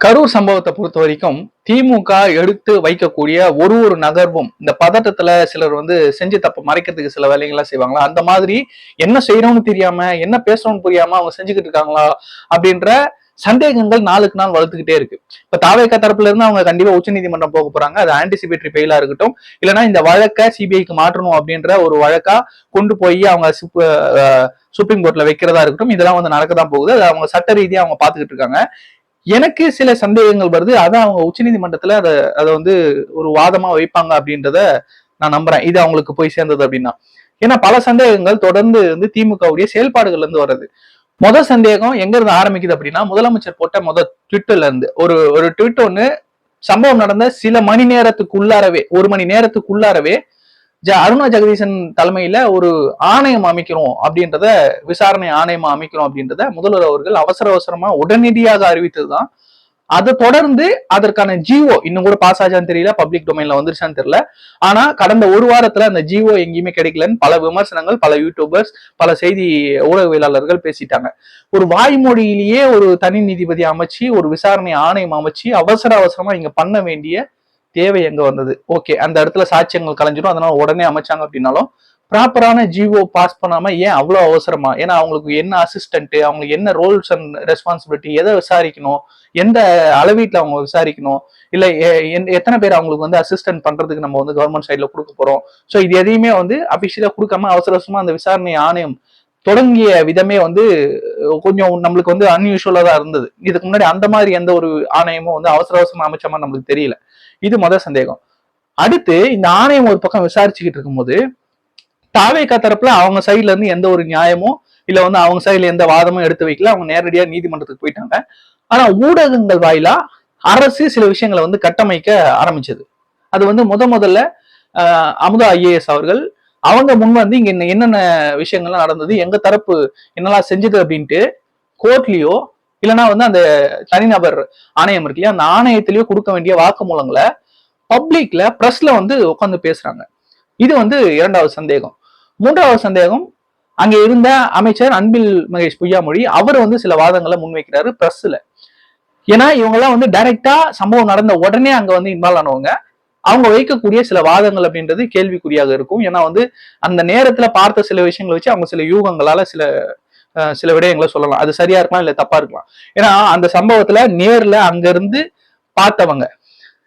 கரூர் சம்பவத்தை பொறுத்த வரைக்கும் திமுக எடுத்து வைக்கக்கூடிய ஒரு ஒரு நகர்வும் இந்த பதட்டத்துல சிலர் வந்து செஞ்சு தப்ப மறைக்கிறதுக்கு சில வேலைகள்லாம் செய்வாங்களா? அந்த மாதிரி என்ன செய்யறோம்னு தெரியாம என்ன பேசுறோம்னு புரியாம அவங்க செஞ்சுக்கிட்டு இருக்காங்களா? அப்படின்ற சந்தேகங்கள் நாளுக்கு நாள் வளர்த்துக்கிட்டே இருக்கு. இப்ப தாவேக்கா தரப்புல இருந்து அவங்க கண்டிப்பா உச்சநீதிமன்றம் போக போறாங்க. அது ஆன்டிசிபேட்டரி பெயிலா இருக்கட்டும். இல்லைன்னா இந்த வழக்கை சிபிஐக்கு மாற்றணும் அப்படின்ற ஒரு வழக்கா கொண்டு போய் அவங்க சுப்ரீம் கோர்ட்ல வைக்கிறதா இருக்கட்டும். இதெல்லாம் வந்து நடக்கதான் போகுது. அது அவங்க சட்ட ரீதியா அவங்க பாத்துக்கிட்டு இருக்காங்க. எனக்கு சில சந்தேகங்கள் வருது. அதான் அவங்க உச்சநீதிமன்றத்துல அதை அதை வந்து ஒரு வாதமா வைப்பாங்க அப்படின்றத நான் நம்புறேன். இது அவங்களுக்கு போய் சேர்ந்தது அப்படின்னா. ஏன்னா பல சந்தேகங்கள் தொடர்ந்து வந்து திமுகவுடைய செயல்பாடுகள்ல இருந்து வருது முதல் சந்தேகம் எங்க இருந்து ஆரம்பிக்குது அப்படின்னா முதலமைச்சர் போட்ட முதல் ட்விட்டர்ல இருந்து. ஒரு ஒரு ட்விட் ஒன்று சம்பவம் நடந்த சில மணி நேரத்துக்குள்ளாரவே ஒரு மணி நேரத்துக்குள்ளாரவே ஜ அருணா ஜெகதீசன் தலைமையில ஒரு ஆணையம் அமைக்கிறோம் அப்படின்றத விசாரணை ஆணையமா அமைக்கிறோம் அப்படின்றத முதல்வர் அவர்கள் அவசர அவசரமா உடனடியாக அறிவித்ததுதான். அதை தொடர்ந்து அதற்கான ஜிஓ இன்னும் கூட பாஸ் ஆச்சான்னு தெரியல பப்ளிக் டொமைன்ல வந்துருச்சான்னு தெரியல. ஆனா கடந்த ஒரு வாரத்துல அந்த ஜிஓ எங்கேயுமே கிடைக்கலன்னு பல விமர்சனங்கள் பல யூடியூபர்ஸ் பல செய்தி ஊடகவியலாளர்கள் பேசிட்டாங்க. ஒரு வாய்மொழியிலேயே ஒரு தனி நீதிபதி அமைச்சு ஒரு விசாரணை ஆணையம் அமைச்சு அவசர அவசரமா இங்க பண்ண வேண்டிய தேவை எங்க வந்தது? ஓகே அந்த இடத்துல சாட்சியங்கள் கலைஞ்சிடும். அதனால உடனே அமைச்சாங்க அப்படின்னாலும் ப்ராப்பரான ஜிஓ பாஸ் பண்ணாம ஏன் அவ்வளவு அவசரமா? ஏன்னா அவங்களுக்கு என்ன அசிஸ்டன்ட் அவங்களுக்கு என்ன ரோல்ஸ் அண்ட் ரெஸ்பான்சிபிலிட்டி எதை விசாரிக்கணும்? எந்த அளவீட்டுல அவங்க விசாரிக்கணும்? இல்ல எ- எத்தனை பேர் அவங்களுக்கு வந்து அசிஸ்டன்ட் பண்றதுக்கு நம்ம வந்து கவர்மெண்ட் சைட்ல கொடுக்க போறோம்? சோ இது எதையுமே வந்து அபிஷியலா கொடுக்காம அவசர அவசரமா அந்த விசாரணை ஆணையம் தொடங்கிய விதமே வந்து கொஞ்சம் நம்மளுக்கு வந்து அன்யூஷுவலா தான் இருந்தது. இதுக்கு முன்னாடி அந்த மாதிரி எந்த ஒரு ஆணையமும் வந்து அவசர அவசரமா அமைச்சமா நம்மளுக்கு தெரியல. இது முதல் சந்தேகம். அடுத்து இந்த ஆணையம் ஒரு பக்கம் விசாரிச்சுக்கிட்டு இருக்கும்போது தாவேக்கா தரப்புல அவங்க சைட்ல இருந்து எந்த ஒரு நியாயமும் இல்ல வந்து அவங்க சைடில் எந்த வாதமும் எடுத்து வைக்கல. அவங்க நேரடியா நீதிமன்றத்துக்கு போயிட்டாங்க. ஆனா ஊடகங்கள் வாயிலா அரசு சில விஷயங்களை வந்து கட்டமைக்க ஆரம்பிச்சது. அது வந்து முத முதல்ல அமுதா ஐஏஎஸ் அவர்கள் அவங்க முன் வந்து இங்க என்ன- என்னென்ன விஷயங்கள்லாம் நடந்தது எங்க தரப்பு என்னெல்லாம் செஞ்சது அப்படின்ட்டு கோர்ட்லயோ இல்லைன்னா வந்து அந்த தனிநபர் ஆணையம் இருக்கு இல்லையா அந்த ஆணையத்திலயோ கொடுக்க வேண்டிய வாக்குமூலங்களை பப்ளிக்ல ப்ரெஸ்ல வந்து உட்காந்து பேசுறாங்க. இது வந்து இரண்டாவது சந்தேகம். மூன்றாவது சந்தேகம் அங்க இருந்த அமைச்சர் அன்பில் மகேஷ் பொய்யாமொழி அவர் வந்து சில வாதங்களை முன்வைக்கிறாரு பிரஸ்ல ஏன்னா இவங்கெல்லாம் வந்து டைரக்டா சம்பவம் நடந்த உடனே அங்க வந்து இன்வால்வ் ஆனவங்க. அவங்க வைக்கக்கூடிய சில வாதங்கள் அப்படின்றது கேள்விக்குறியாக இருக்கும். ஏன்னா வந்து அந்த நேரத்துல பார்த்த சில விஷயங்களை வச்சு அவங்க சில யூகங்களால சில சில விடயங்களை சொல்லலாம். அது சரியா இருக்கலாம் இல்ல தப்பா இருக்கலாம். ஏன்னா அந்த சம்பவத்துல நேர்ல அங்க இருந்து பார்த்தவங்க.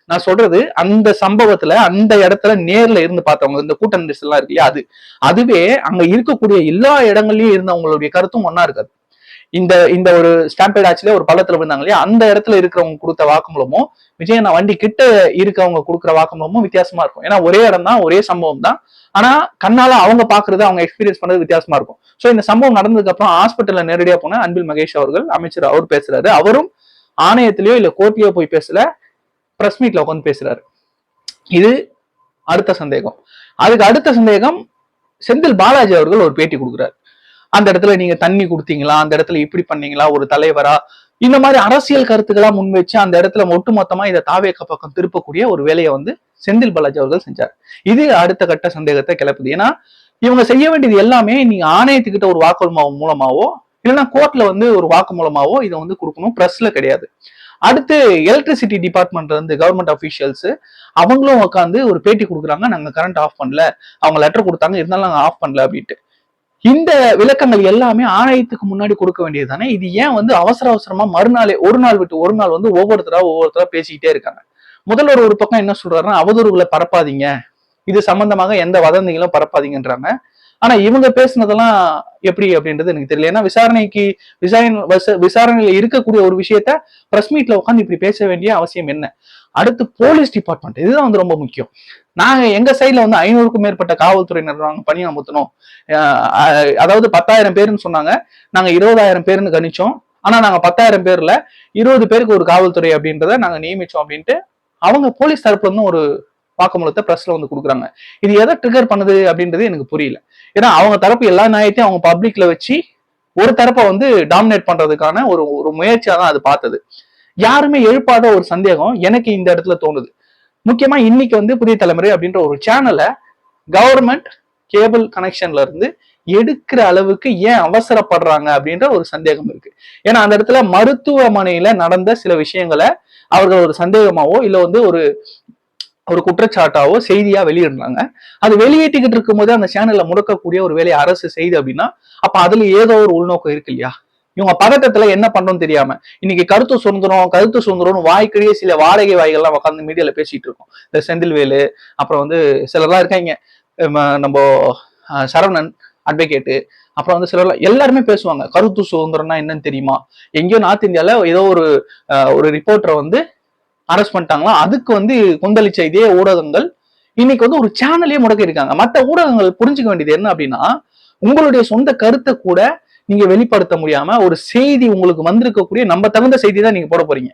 நான் சொல்றது அந்த சம்பவத்துல அந்த இடத்துல நேர்ல இருந்து பார்த்தவங்க. இந்த கூட்ட நெரிசல் எல்லாம் இருக்கு இல்லையா? அது. அதுவே அங்க இருக்கக்கூடிய எல்லா இடங்கள்லயும் இருந்தவங்களுடைய கருத்தும் ஒன்னா இருக்காது. இந்த இந்த ஒரு ஸ்டாம்பேட் ஆட்சியில ஒரு பள்ளத்துல விழுந்தாங்க இல்லையா? அந்த இடத்துல இருக்கிறவங்க கொடுத்த வாக்குமூலமும் விஜயண்ணா வண்டி கிட்ட இருக்கவங்க கொடுக்குற வாக்குமூலமும் வித்தியாசமா இருக்கும். ஏன்னா ஒரே இடம் தான் ஒரே சம்பவம் தான். ஆனா கண்ணால அவங்க பாக்குறது அவங்க எக்ஸ்பீரியன்ஸ் பண்றது வித்தியாசமா இருக்கும். சோ இந்த சம்பவம் நடந்ததுக்கு அப்புறம் ஹாஸ்பிட்டல்ல நேரடியா போன அன்பில் மகேஷ் அவர்கள் அமைச்சர் அவர் பேசுறாரு. அவரும் ஆணையத்திலயோ இல்ல கோர்ட்லயோ போய் பேசல பிரஸ் மீட்ல உட்காந்து பேசுறாரு. இது அடுத்த சந்தேகம். அதுக்கு அடுத்த சந்தேகம் செந்தில் பாலாஜி அவர்கள் ஒரு பேட்டி கொடுக்குறாரு. அந்த இடத்துல நீங்க தண்ணி கொடுத்தீங்களா? அந்த இடத்துல இப்படி பண்ணீங்களா? ஒரு தலைவரா? இந்த மாதிரி அரசியல் கருத்துக்களா முன் வச்சு அந்த இடத்துல ஒட்டுமொத்தமா இதை தாவேக்க பக்கம் திருப்பக்கூடிய ஒரு வேலையை வந்து செந்தில் பாலாஜி அவர்கள் செஞ்சார். இது அடுத்த கட்ட சந்தேகத்தை கிளப்புது. ஏன்னா இவங்க செய்ய வேண்டியது எல்லாமே நீங்க ஆணையத்துக்கிட்ட ஒரு வாக்குமூலம் மூலமாவோ இல்லைன்னா கோர்ட்ல வந்து ஒரு வாக்கு மூலமாவோ இதை வந்து கொடுக்கணும். ப்ரெஸ்ல கிடையாது. அடுத்து எலக்ட்ரிசிட்டி டிபார்ட்மெண்ட்ல இருந்து கவர்மெண்ட் அஃபீஷியல்ஸ் அவங்களும் உட்காந்து ஒரு பேட்டி கொடுக்குறாங்க. நாங்க கரண்ட் ஆஃப் பண்ணல. அவங்க லெட்டர் கொடுத்தாங்க. இருந்தாலும் நாங்க ஆஃப் பண்ணல அப்படின்ட்டு. இந்த விளக்கங்கள் எல்லாமே ஆணையத்துக்கு முன்னாடி கொடுக்க வேண்டியது தானே இது ஏன் வந்து அவசர அவசரமா மறுநாளே ஒரு நாள் விட்டு ஒரு நாள் வந்து ஒவ்வொருத்தரா ஒவ்வொருத்தரா பேசிக்கிட்டே இருக்காங்க. முதல்வர் ஒரு பக்கம் என்ன சொல்றாருன்னா அவதூறுகளை பரப்பாதீங்க. இது சம்பந்தமாக எந்த வதந்திகளும் பரப்பாதீங்கன்றாங்க. ஆனா இவங்க பேசுனதெல்லாம் எப்படி அப்படின்றது எனக்கு தெரியல. ஏன்னா விசாரணைக்கு விசாரணை வச- விசாரணையில இருக்கக்கூடிய ஒரு விஷயத்த பிரஸ் மீட்ல உட்காந்து இப்படி பேச வேண்டிய அவசியம் என்ன? அடுத்து போலீஸ் டிபார்ட்மெண்ட் இதுதான் வந்து ரொம்ப முக்கியம். நாங்க எங்க சைட்ல வந்து ஐநூறுக்கும் மேற்பட்ட காவல்துறையினர் நாங்க பணி அமர்த்தணும் அதாவது பத்தாயிரம் பேருன்னு சொன்னாங்க. நாங்க இருபதாயிரம் பேருன்னு கணிச்சோம். ஆனா நாங்க பத்தாயிரம் பேர்ல இருபது பேருக்கு ஒரு காவல்துறை அப்படின்றத நாங்க நியமிச்சோம் அப்படின்ட்டு அவங்க போலீஸ் தரப்புல இருந்து ஒரு வாக்குமூலத்தை பிரஸ்ல வந்து கொடுக்குறாங்க. இது எதை ட்ரிகர் பண்ணுது அப்படின்றது எனக்கு புரியல. ஏன்னா அவங்க தரப்பு எல்லா நியாயத்தையும் அவங்க பப்ளிக்ல வச்சு ஒரு தரப்பை வந்து டாமினேட் பண்றதுக்கான ஒரு ஒரு முயற்சியா தான் அது பார்த்தது. யாருமே எழுப்பாத ஒரு சந்தேகம் எனக்கு இந்த இடத்துல தோணுது. முக்கியமா இன்னைக்கு வந்து புதிய தலைமுறை அப்படின்ற ஒரு சேனலை கவர்மெண்ட் கேபிள் கனெக்ஷன்ல இருந்து எடுக்கிற அளவுக்கு ஏன் அவசரப்படுறாங்க அப்படின்ற ஒரு சந்தேகம் இருக்கு. ஏன்னா அந்த இடத்துல மருத்துவமனையில நடந்த சில விஷயங்களை அவர்கள் ஒரு சந்தேகமாவோ இல்ல வந்து ஒரு ஒரு குற்றச்சாட்டாவோ செய்தியா வெளியிடுறாங்க அது வெளியேற்றிக்கிட்டு இருக்கும்போது அந்த சேனல்ல முடக்கக்கூடிய ஒரு வேலையை அரசு செய்து அப்படின்னா அப்ப அதுல ஏதோ ஒரு உள்நோக்கம் இருக்கு இல்லையா? இவங்க பதட்டத்துல என்ன பண்றோம்னு தெரியாம இன்னைக்கு கருத்து சுதந்திரம் கருத்து சுதந்திரம்னு வாய்க்கிடையே சில வாடகை வாய்கள்லாம் உட்காந்து மீடியால பேசிட்டு இருக்கோம். இந்த செந்தில்வேலு அப்புறம் வந்து சிலர்லாம் இருக்காங்க. நம்ம சரவணன் அட்வொகேட்டு அப்புறம் வந்து சிலர் எல்லாருமே பேசுவாங்க. கருத்து சுதந்திரம்னா என்னன்னு தெரியுமா? எங்கேயோ நார்த் இந்தியால ஏதோ ஒரு ஒரு ரிப்போர்ட்டரை வந்து அரெஸ்ட் பண்ணிட்டாங்களா? அதுக்கு வந்து கொந்தளிச்ச இதே ஊடகங்கள் இன்னைக்கு வந்து ஒரு சேனலே முடக்கி இருக்காங்க மற்ற ஊடகங்கள் புரிஞ்சுக்க வேண்டியது என்ன அப்படின்னா உங்களுடைய சொந்த கருத்தை கூட நீங்க வெளிப்படுத்த முடியாம ஒரு செய்தி உங்களுக்கு வந்திருக்கக்கூடிய நம்ம தகுந்த செய்தி தான் நீங்க போட போறீங்க.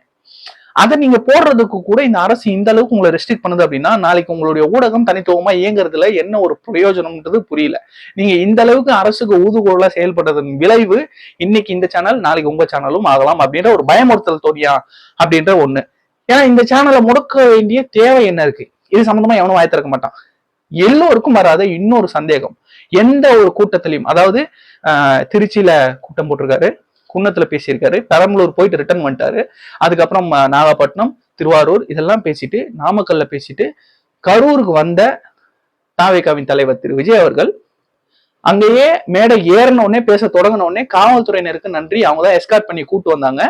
அதை நீங்க போடுறதுக்கு கூட இந்த அரசு இந்த அளவுக்கு உங்களை ரெஸ்ட்ரிக்ட் பண்ணுது அப்படின்னா நாளைக்கு உங்களுடைய ஊடகம் தனித்துவமா இயங்குறதுல என்ன ஒரு பிரயோஜனம்ன்றது புரியல. நீங்க இந்த அளவுக்கு அரசுக்கு ஊதுகோலா செயல்படுறதன் விளைவு இன்னைக்கு இந்த சேனல் நாளைக்கு உங்க சேனலும் ஆகலாம் அப்படின்ற ஒரு பயமுறுத்தல் தோடியா அப்படின்ற ஒண்ணு. ஏன்னா இந்த சேனலை முடக்க வேண்டிய தேவை என்ன இருக்கு? இது சம்பந்தமா எவனும் வாய் திறக்க மாட்டான். எல்லோருக்கும் வராத இன்னொரு சந்தேகம். எந்த ஒரு கூட்டத்திலையும் அதாவது திருச்சியில கூட்டம் போட்டிருக்காரு குன்னத்துல பேசியிருக்காரு பெரம்பலூர் போயிட்டு ரிட்டர்ன் பண்ணிட்டாரு அதுக்கப்புறம் நாகப்பட்டினம் திருவாரூர் இதெல்லாம் பேசிட்டு நாமக்கல்ல பேசிட்டு கரூருக்கு வந்த தாவேகாவின் தலைவர் திரு. விஜய் அவர்கள் அங்கேயே மேடை ஏறின உடனே பேச தொடங்கின உடனே காவல்துறையினருக்கு நன்றி. அவங்க தான் எஸ்கார்ட் பண்ணி கூட்டு வந்தாங்க.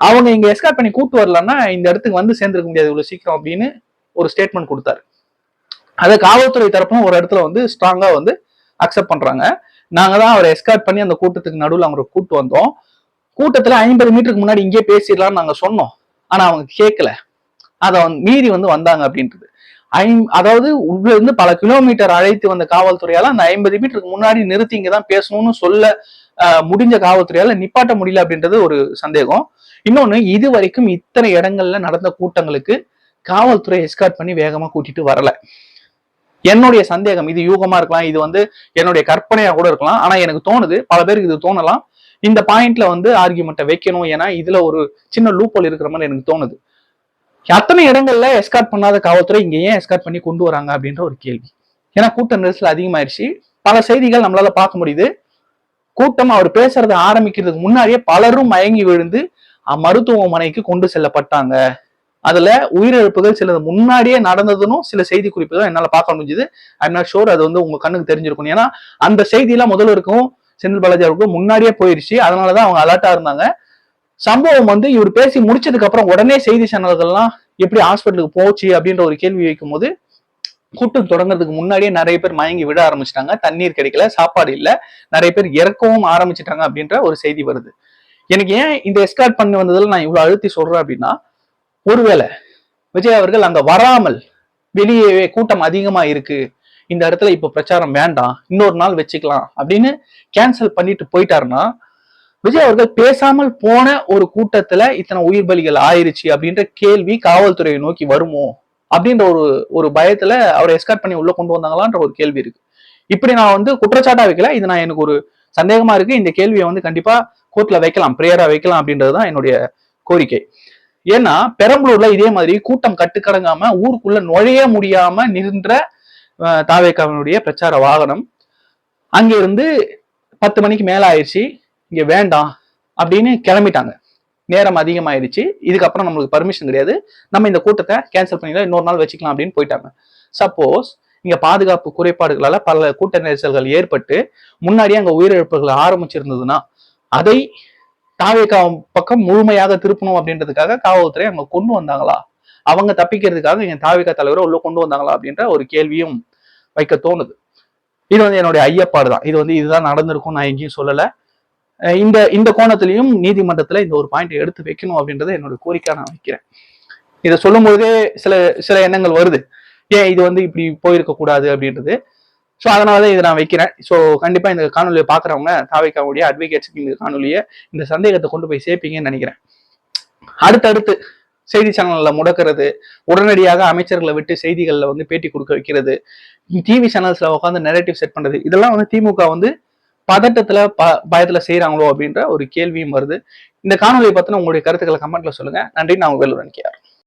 அவங்க இங்க எஸ்கார்ட் பண்ணி கூட்டு வரலன்னா இந்த இடத்துக்கு வந்து சேர்ந்துருக்க முடியாது இவ்வளவு சீக்கிரம் அப்படின்னு ஒரு ஸ்டேட்மெண்ட் கொடுத்தாரு. அதை காவல்துறை தரப்பும் ஒரு இடத்துல வந்து ஸ்ட்ராங்கா வந்து அக்செப்ட் பண்றாங்க. நாங்க தான் அவரை எஸ்கார்ட் பண்ணி அந்த கூட்டத்துக்கு நடுவில் அவரை கூட்டு வந்தோம். கூட்டத்துல ஐம்பது மீட்டருக்கு முன்னாடி இங்கே பேசிடலாம்னு நாங்க சொன்னோம். ஆனா அவங்க கேட்கல அதை வந்து மீறி வந்து வந்தாங்க அப்படின்றது. ஐ அதாவது உள்ள இருந்து பல கிலோமீட்டர் அழைத்து வந்த காவல்துறையால அந்த ஐம்பது மீட்டருக்கு முன்னாடி நிறுத்தி இங்கே தான் பேசணும்னு சொல்ல முடிஞ்ச காவல்துறையால நிப்பாட்ட முடியல அப்படின்றது ஒரு சந்தேகம். இன்னொன்னு இது வரைக்கும் இத்தனை இடங்கள்ல நடந்த கூட்டங்களுக்கு காவல்துறை எஸ்கார்ட் பண்ணி வேகமா கூட்டிட்டு வரல. என்னுடைய சந்தேகம் இது யூகமா இருக்கலாம் இது வந்து என்னுடைய கற்பனையா கூட இருக்கலாம் ஆனா எனக்கு தோணுது பல பேருக்கு இது தோணலாம். இந்த பாயிண்ட்ல வந்து ஆர்கியூமெண்ட்டை வைக்கணும் ஏன்னா இதுல ஒரு சின்ன லூப்போல் இருக்கிற மாதிரி எனக்கு தோணுது. அத்தனை இடங்கள்ல எஸ்கார்ட் பண்ணாத காவல்துறை இங்க ஏன் எஸ்கார்ட் பண்ணி கொண்டு வராங்க அப்படின்ற ஒரு கேள்வி. ஏன்னா கூட்ட நெரிசல் அதிகமாயிருச்சு. பல செய்திகள் நம்மளால பார்க்க முடியுது. கூட்டம் அவர் பேசுறத ஆரம்பிக்கிறதுக்கு முன்னாடியே பலரும் மயங்கி விழுந்து மருத்துவமனைக்கு கொண்டு செல்லப்பட்டாங்க. அதுல உயிரிழப்புகள் சிலது முன்னாடியே நடந்ததுன்னு சில செய்தி குறிப்புகள் என்னால பார்க்க முடிஞ்சுது. ஐம் நாட் ஷோர் அது வந்து உங்க கண்ணுக்கு தெரிஞ்சிருக்கும் ஏன்னா அந்த செய்தியெல்லாம் முதல்வருக்கும் செந்தில் பாலாஜி அவருக்கும் முன்னாடியே போயிருச்சு. அதனாலதான் அவங்க அலர்ட்டா இருந்தாங்க. சம்பவம் வந்து இவர் பேசி முடிச்சதுக்கு அப்புறம் உடனே செய்தி சேனல்கள்லாம் எப்படி ஹாஸ்பிட்டலுக்கு போச்சு அப்படின்ற ஒரு கேள்வி வைக்கும் போது கூட்டம் தொடங்குறதுக்கு முன்னாடியே நிறைய பேர் மயங்கி விட ஆரம்பிச்சிட்டாங்க. தண்ணீர் கிடைக்கல சாப்பாடு இல்ல. நிறைய பேர் இறக்கவும் ஆரம்பிச்சிட்டாங்க அப்படின்ற ஒரு செய்தி வருது. எனக்கு ஏன் இந்த எஸ்கார்ட் பண்ணி வந்ததில் நான் இவ்வளோ அழுத்தி சொல்றேன் அப்படின்னா ஒருவேளை விஜய் அவர்கள் அங்க வராமல் வெளியே கூட்டம் அதிகமா இருக்கு. இந்த இடத்துல இப்போ பிரச்சாரம் வேண்டாம். இன்னொரு நாள் வச்சுக்கலாம் அப்படின்னு கேன்சல் பண்ணிட்டு போயிட்டாருன்னா விஜய் அவர்கள் பேசாமல் போன ஒரு கூட்டத்துல இத்தனை உயிர் பலிகள் ஆயிருச்சு அப்படின்ற கேள்வி காவல்துறையை நோக்கி வருமோ அப்படின்ற ஒரு ஒரு பயத்துல அவரை எஸ்கார்ட் பண்ணி உள்ள கொண்டு வந்தாங்களான்ற ஒரு கேள்வி இருக்கு. இப்படி நான் வந்து குற்றச்சாட்டா வைக்கல. இது நான் எனக்கு ஒரு சந்தேகமா இருக்கு. இந்த கேள்வியை வந்து கண்டிப்பா கோர்ட்ல வைக்கலாம் பிரேயரா வைக்கலாம் அப்படின்றது தான் என்னுடைய கோரிக்கை. ஏன்னா பெரம்பலூர்ல இதே மாதிரி கூட்டம் கட்டுக்கடங்காம ஊருக்குள்ள நுழைய முடியாம நின்ற அஹ், தாவேக்காவினுடைய பிரச்சார வாகனம் அங்க இருந்து பத்து மணிக்கு மேல ஆயிடுச்சு. இங்க வேண்டாம் அப்படின்னு கிளம்பிட்டாங்க. நேரம் அதிகமாயிருச்சு இதுக்கப்புறம் நம்மளுக்கு பர்மிஷன் கிடையாது. நம்ம இந்த கூட்டத்தை கேன்சல் பண்ணிக்கலாம் இன்னொரு நாள் வச்சுக்கலாம் அப்படின்னு போயிட்டாங்க. சப்போஸ் இங்க பாதுகாப்பு குறைபாடுகளால பல கூட்ட நெரிசல்கள் ஏற்பட்டு முன்னாடியே அங்க உயிரிழப்புகள் ஆரம்பிச்சிருந்ததுன்னா அதை தாவேக்கா பக்கம் முழுமையாக திருப்பணும் அப்படின்றதுக்காக காவல்துறை அங்க கொண்டு வந்தாங்களா? அவங்க தப்பிக்கிறதுக்காக எங்க தாவேக்கா தலைவரை உள்ள கொண்டு வந்தாங்களா அப்படின்ற ஒரு கேள்வியும் வைக்க தோணுது. இது வந்து என்னுடைய ஐயப்பாடு தான். இது வந்து இதுதான் நடந்திருக்கும் நான் எங்கேயும் சொல்லல. இந்த இந்த கோணத்திலையும் நீதிமன்றத்துல இந்த ஒரு பாயிண்ட் எடுத்து வைக்கணும் அப்படின்றத என்னோட கோரிக்கை நான் வைக்கிறேன். இதை சொல்லும் பொழுதே சில சில எண்ணங்கள் வருது. ஏன் இது வந்து இப்படி போயிருக்க கூடாது அப்படின்றது? ஸோ அதனால தான் இதை நான் வைக்கிறேன். ஸோ கண்டிப்பாக இந்த காணொலியை பார்க்குறவங்க தாவைக்காவுடைய அட்வொகேட்ஸுக்கு இந்த காணொலியை இந்த சந்தேகத்தை கொண்டு போய் சேர்ப்பீங்கன்னு நினைக்கிறேன். அடுத்தடுத்து செய்தி சேனல்ல முடக்கிறது உடனடியாக அமைச்சர்களை விட்டு செய்திகளில் வந்து பேட்டி கொடுக்க வைக்கிறது டிவி சேனல்ஸ்ல உட்காந்து நெரேட்டிவ் செட் பண்றது இதெல்லாம் வந்து திமுக வந்து பதட்டத்தில் ப பயத்தில் செய்கிறாங்களோ அப்படின்ற ஒரு கேள்வியும் வருது. இந்த காணொலியை பற்றின உங்களுடைய கருத்துக்களை கமெண்ட்ல சொல்லுங்க. நன்றி. நான் உங்கள் வேலுடன் கேர்